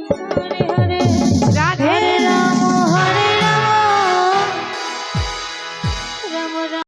তোমার